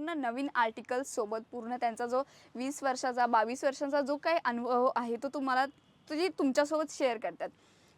पूर्ण नवीन आर्टिकल सोबत पूर्ण त्यांचा जो वीस वर्षाचा बावीस वर्षाचा जो काही अनुभव आहे तो तुम्हाला तुझी तुमच्यासोबत शेअर करतात.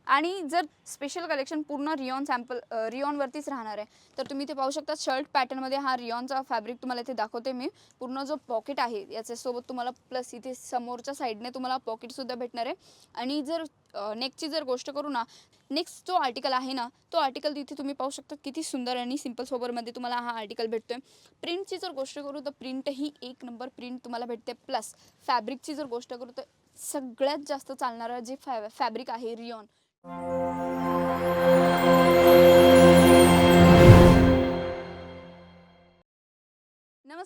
आणि जर स्पेशल कलेक्शन पूर्ण रिऑन सॅम्पल रिऑनवरतीच राहणार आहे तर तुम्ही ते पाहू शकता शर्ट पॅटर्नमध्ये हा रिऑनचा फॅब्रिक तुम्हाला इथे दाखवते मी. पूर्ण जो पॉकेट आहे याच्यासोबत तुम्हाला प्लस इथे समोरच्या साईडने तुम्हाला पॉकेटसुद्धा भेटणार आहे. आणि जर नेक्स्टची जर गोष्ट करू ना नेक्स्ट जो आर्टिकल आहे ना तो आर्टिकल तिथे तुम्ही पाहू शकता किती सुंदर आणि सिंपल सोबरमध्ये तुम्हाला हा आर्टिकल भेटतो आहे प्रिंटची जर गोष्ट करू तर प्रिंट ही एक नंबर प्रिंट तुम्हाला भेटते. प्लस फॅब्रिकची जर गोष्ट करू तर सगळ्यात जास्त चालणारं जे फॅ फॅब्रिक आहे रिऑन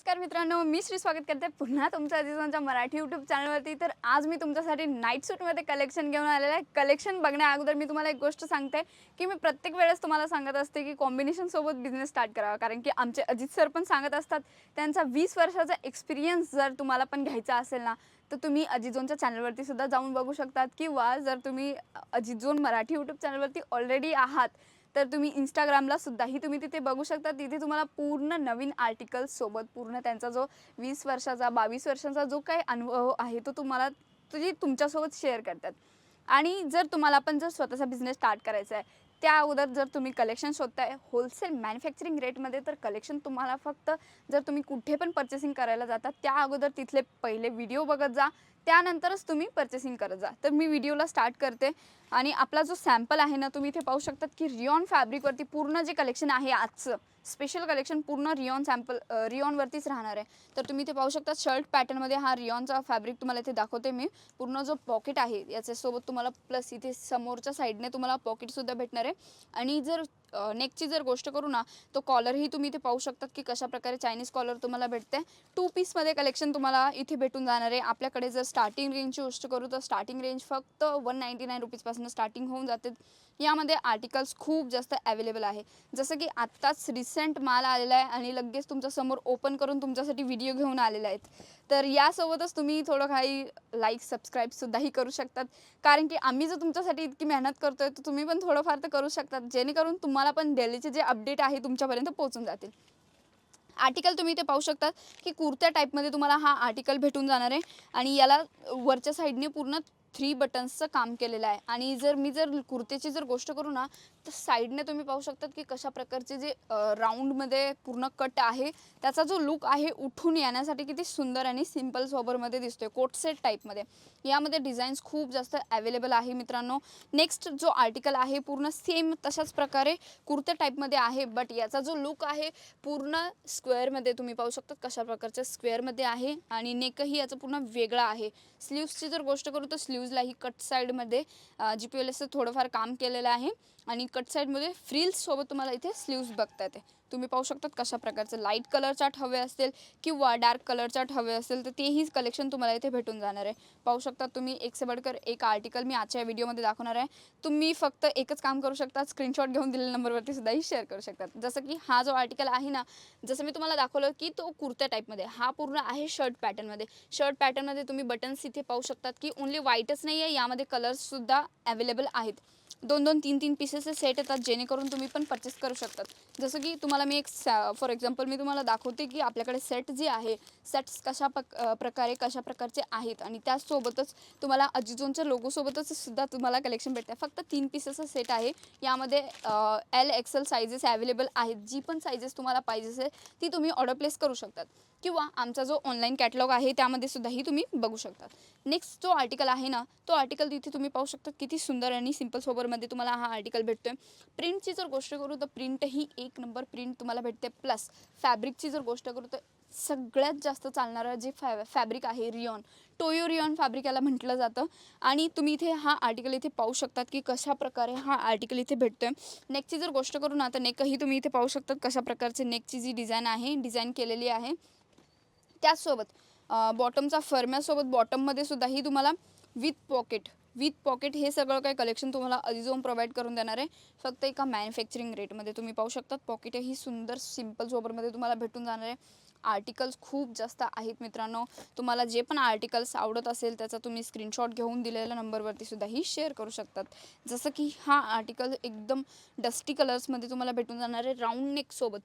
नमस्कार मित्रांनो मी श्री स्वागत करते पुन्हा तुमच्या अजिजांच्या मराठी यूट्यूब चॅनलवरती तर आज मी तुमच्यासाठी नाईट सूटमध्ये कलेक्शन घेऊन आलेलं आहे. कलेक्शन बघण्या अगोदर मी तुम्हाला एक गोष्ट सांगते की मी प्रत्येक वेळेस तुम्हाला सांगत असते की कॉम्बिनेशनसोबत बिझनेस स्टार्ट करावा. कारण की आमचे अजित सर पण सांगत असतात त्यांचा वीस वर्षाचा एक्सपिरियन्स जर तुम्हाला पण घ्यायचा असेल ना तर तुम्ही अजिजोनच्या चॅनलवरती सुद्धा जाऊन बघू शकतात. किंवा जर तुम्ही अजिजोन मराठी यूट्यूब चॅनलवरती ऑलरेडी आहात तर तुम्ही इंस्टाग्रामला सुद्धाही तुम्ही तिथे बघू शकता. तिथे तुम्हाला पूर्ण नवीन आर्टिकल सोबत पूर्ण त्यांचा जो वीस वर्षाचा बावीस वर्षाचा जो काही अनुभव आहे तो तुम्हाला तुझी तुमच्यासोबत शेअर करतात. आणि जर तुम्हाला पण जर स्वतःचा बिझनेस स्टार्ट करायचा आहे त्या अगोदर जर तुम्ही कलेक्शन शोधताय होलसेल मॅन्युफॅक्चरिंग रेटमध्ये तर कलेक्शन तुम्हाला फक्त जर तुम्ही कुठे पण पर्चेसिंग करायला जाता त्या अगोदर तिथले पहिले व्हिडिओ बघत जा. त्यानंतरच तुम्ही पर्चेसिंग करत जा. तर मी व्हिडिओला स्टार्ट करते. आणि आपला जो सॅम्पल आहे ना तुम्ही इथे पाहू शकतात की रिऑन फॅब्रिकवरती पूर्ण जे कलेक्शन आहे आजचं स्पेशल कलेक्शन पूर्ण रिऑन सॅम्पल रिऑनवरतीच राहणार आहे. तर तुम्ही ते पाहू शकता शर्ट पॅटर्नमध्ये हा रिऑनचा फॅब्रिक तुम्हाला इथे दाखवते मी. पूर्ण जो पॉकेट आहे याच्यासोबत तुम्हाला प्लस इथे समोरच्या साईडने तुम्हाला पॉकेटसुद्धा भेटणार आहे. आणि जर नेकची जर गोष्ट करू ना तो कॉलरही तुम्ही इथे पाहू शकतात की कशा प्रकारे चायनीज कॉलर तुम्हाला भेटते. टू पीसमध्ये कलेक्शन तुम्हाला इथे भेटून जाणार आहे. आपल्याकडे जर स्टार्टिंग रेंजची गोष्ट करू तर स्टार्टिंग रेंज फक्त वन नाईंटी नाईन रुपीजपासून स्टार्टिंग होऊन जाते. यामध्ये आर्टिकल्स खूप जास्त अवेलेबल आहे. जसं की आत्ताच रिसेंट माल आलेला आहे आणि लगेच तुमच्यासमोर ओपन करून तुमच्यासाठी व्हिडिओ घेऊन आलेले आहेत. तर यासोबतच तुम्ही थोडं काही लाईक सबस्क्राईबसुद्धाही करू शकतात. कारण की आम्ही जर तुमच्यासाठी इतकी मेहनत करतोय तर तुम्ही पण थोडंफार तर करू शकतात. जेणेकरून तुम तुम्हाला पण डेलीचे जे अपडेट आहे तुमच्यापर्यंत पोहोचून जातील. आर्टिकल तुम्ही इथे पाहू शकतात की कुर्त्या टाईपमध्ये तुम्हाला हा आर्टिकल भेटून जाणार आहे आणि याला वरच्या साईडने पूर्ण थ्री बटन्सचं काम केलेलं आहे. आणि जर मी जर कुर्तेची जर गोष्ट करू ना तर साईडने तुम्ही पाहू शकतात की कशा प्रकारचे जे राऊंडमध्ये पूर्ण कट आहे त्याचा जो लुक आहे उठून येण्यासाठी किती सुंदर आणि सिंपल सोबरमध्ये दिसतोय कोटसेट टाईपमध्ये. यामध्ये डिझाईन्स खूप जास्त अवेलेबल आहे मित्रांनो. नेक्स्ट जो आर्टिकल आहे पूर्ण सेम तशाच प्रकारे कुर्त्या टाईपमध्ये आहे बट याचा जो लुक आहे पूर्ण स्क्वेअरमध्ये तुम्ही पाहू शकता कशा प्रकारच्या स्क्वेअरमध्ये आहे आणि नेकही याचं पूर्ण वेगळा आहे. स्लीव्सची जर गोष्ट करू तर स्लीव्जलाही कट साईडमध्ये जी पी एल एसचं थोडंफार काम केलेलं आहे आणि कट साईडमध्ये फ्रिल्ससोबत तुम्हाला इथे स्लीव्स बघता येते. तुम्ही पाहू शकतात कशा प्रकारचं लाइट कलर चार्ट हवे असतील किंवा डार्क कलर चार्ट हवे असेल तर तेही कलेक्शन तुम्हाला इथे भेटून जाणार आहे. पाहू शकता तुम्ही एक से बडकर एक आर्टिकल मी आजच्या व्हिडिओमध्ये दाखवणार आहे. तुम्ही फक्त एकच काम करू शकता स्क्रीनशॉट घेऊन दिलेल्या नंबरवरती सुद्धाही शेअर करू शकतात. जसं की हा जो आर्टिकल आहे ना जसं मी तुम्हाला दाखवलं की तो कुर्त्या टाईपमध्ये हा पूर्ण आहे शर्ट पॅटर्नमध्ये शर्ट पॅटर्नमध्ये तुम्ही बटन्स इथे पाहू शकतात की ओन्ली व्हाईटच नाही आहे यामध्ये कलर्ससुद्धा अवेलेबल आहेत. दोन दोन तीन तीन पीसेसचे सेट येतात जेणेकरून तुम्ही पण परचेस करू शकतात. जसं की तुम्हाला मी एक फॉर एक्झाम्पल मी तुम्हाला दाखवते की आपल्याकडे सेट जे आहे सेट्स कशा पक प्रकारे कशा प्रकारचे आहेत आणि त्याचसोबतच तुम्हाला अजिजोनच्या लोगोसोबतच सुद्धा तुम्हाला कलेक्शन भेटते. फक्त तीन पीसेसचा सेट आहे. यामध्ये एल एक्सेल सायझेस अवेलेबल आहेत. जी पण सायझेस तुम्हाला पाहिजे असेल ती तुम्ही ऑर्डर प्लेस करू शकतात. किंवा आमचा जो ऑनलाईन कॅटलॉग आहे त्यामध्ये सुद्धाही तुम्ही बघू शकतात. नेक्स्ट जो आर्टिकल आहे ना तो आर्टिकल तिथे तुम्ही पाहू शकता. किती सुंदर आणि सिंपल नंबरमध्ये तुम्हाला हा आर्टिकल भेटतोय. प्रिंटची जर गोष्ट करू तर प्रिंट ही एक नंबर प्रिंट तुम्हाला भेटते. प्लस फॅब्रिकची जर गोष्ट करू तर सगळ्यात जास्त चालणारं जे फॅ फॅब्रिक आहे रिऑन टोयो रिऑन फॅब्रिक याला म्हटलं जातं. आणि तुम्ही इथे हा आर्टिकल इथे पाहू शकतात की कशा प्रकारे हा आर्टिकल इथे भेटतोय. नेकची जर गोष्ट करू ना तर नेकही तुम्ही इथे पाहू शकतात कशा प्रकारचे नेकची जी डिझाईन आहे डिझाईन केलेली आहे. त्याचसोबत बॉटमचा फरम्यासोबत बॉटममध्ये सुद्धाही तुम्हाला विथ पॉकेट विथ पॉकेट हे सगळं काही कलेक्शन तुम्हाला अजिझोन प्रोव्हाइड करून देणार आहे. फक्त एका मॅन्युफॅक्चरिंग रेटमध्ये तुम्ही पाहू शकतात. पॉकेट ही सुंदर सिंपल सोबरमध्ये तुम्हाला भेटून जाणार आहे. आर्टिकल्स खूप जास्त आहेत मित्रांनो. तुम्हाला जे पण आर्टिकल्स आवडत असेल त्याचा तुम्ही स्क्रीनशॉट घेऊन दिलेल्या नंबरवरती सुद्धाही शेअर करू शकतात. जसं की हा आर्टिकल एकदम डस्टी कलर्समध्ये तुम्हाला भेटून जाणार आहे. राऊंड नेकसोबत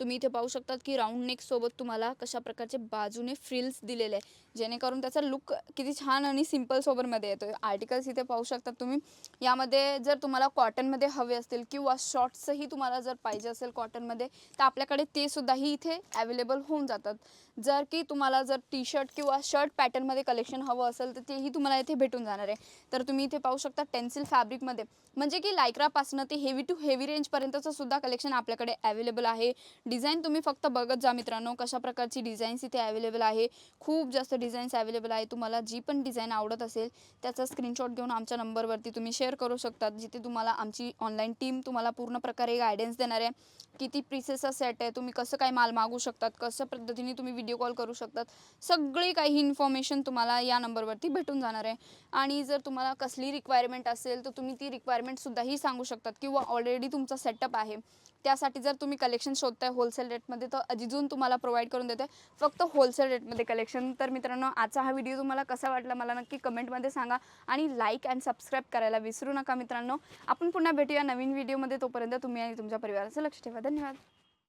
तुम्ही इथे पाहू शकतात की राऊंड नेकसोबत तुम्हाला कशा प्रकारचे बाजूने फ्रिल्स दिलेले आहे जेणेकरून त्याचा लुक किती छान आणि सिंपल सोबरमध्ये येतो आर्टिकल्स इथे पाहू शकतात तुम्ही. यामध्ये जर तुम्हाला कॉटनमध्ये हवे असतील किंवा शॉर्ट्सही तुम्हाला जर पाहिजे असेल कॉटनमध्ये तर आपल्याकडे ते सुद्धाही इथे अवेलेबल होऊन जातात. जर की तुम्हाला जर टी शर्ट किंवा शर्ट पॅटर्नमध्ये कलेक्शन हवं असेल तर तेही तुम्हाला इथे भेटून जाणार आहे. तर तुम्ही इथे पाहू शकता टेन्सिल फॅब्रिकमध्ये म्हणजे की लायक्रापासनं ते हेवी टू हेवी रेंजपर्यंतचं सुद्धा कलेक्शन आपल्याकडे अवेलेबल आहे. डिझाईन तुम्ही फक्त बघत जा मित्रांनो कशा प्रकारची डिझाईन्स इथे अवेलेबल आहे. खूप जास्त डिझाईन्स अवेलेबल आहे. तुम्हाला जी पण डिझाईन आवडत असेल त्याचा स्क्रीनशॉट घेऊन आमच्या नंबरवरती तुम्ही शेअर करू शकतात जिथे तुम्हाला आमची ऑनलाईन टीम तुम्हाला पूर्ण प्रकारे गायडन्स देणार आहे. किती प्रिसेसचा सेट आहे तुम्ही कसं काय माल मागू शकतात कशा पद्धतीने तुम्ही व्हिडिओ कॉल करू शकतात सगळी काही इन्फॉर्मेशन तुम्हाला या नंबरवरती भेटून जाणार आहे. आणि जर तुम्हाला कसली रिक्वायरमेंट असेल तर तुम्ही ती रिक्वायरमेंटसुद्धाही सांगू शकतात किंवा ऑलरेडी तुमचा सेटअप आहे. त्यासाठी जर तुम्ही कलेक्शन शोधताय होलसेल रेटमध्ये तर अजिजून तुम्हाला प्रोव्हाइड करून देते. फक्त होलसेल रेटमध्ये कलेक्शन तर मित्रांनो आजचा हा व्हिडिओ तुम्हाला कसा वाटला मला नक्की कमेंटमध्ये सांगा आणि लाईक अँड सबस्क्राईब करायला विसरू नका मित्रांनो. आपण पुन्हा भेटूया नवीन व्हिडिओमध्ये तोपर्यंत तुम्ही आणि तुमच्या परिवाराचं लक्ष ठेवा. धन्यवाद.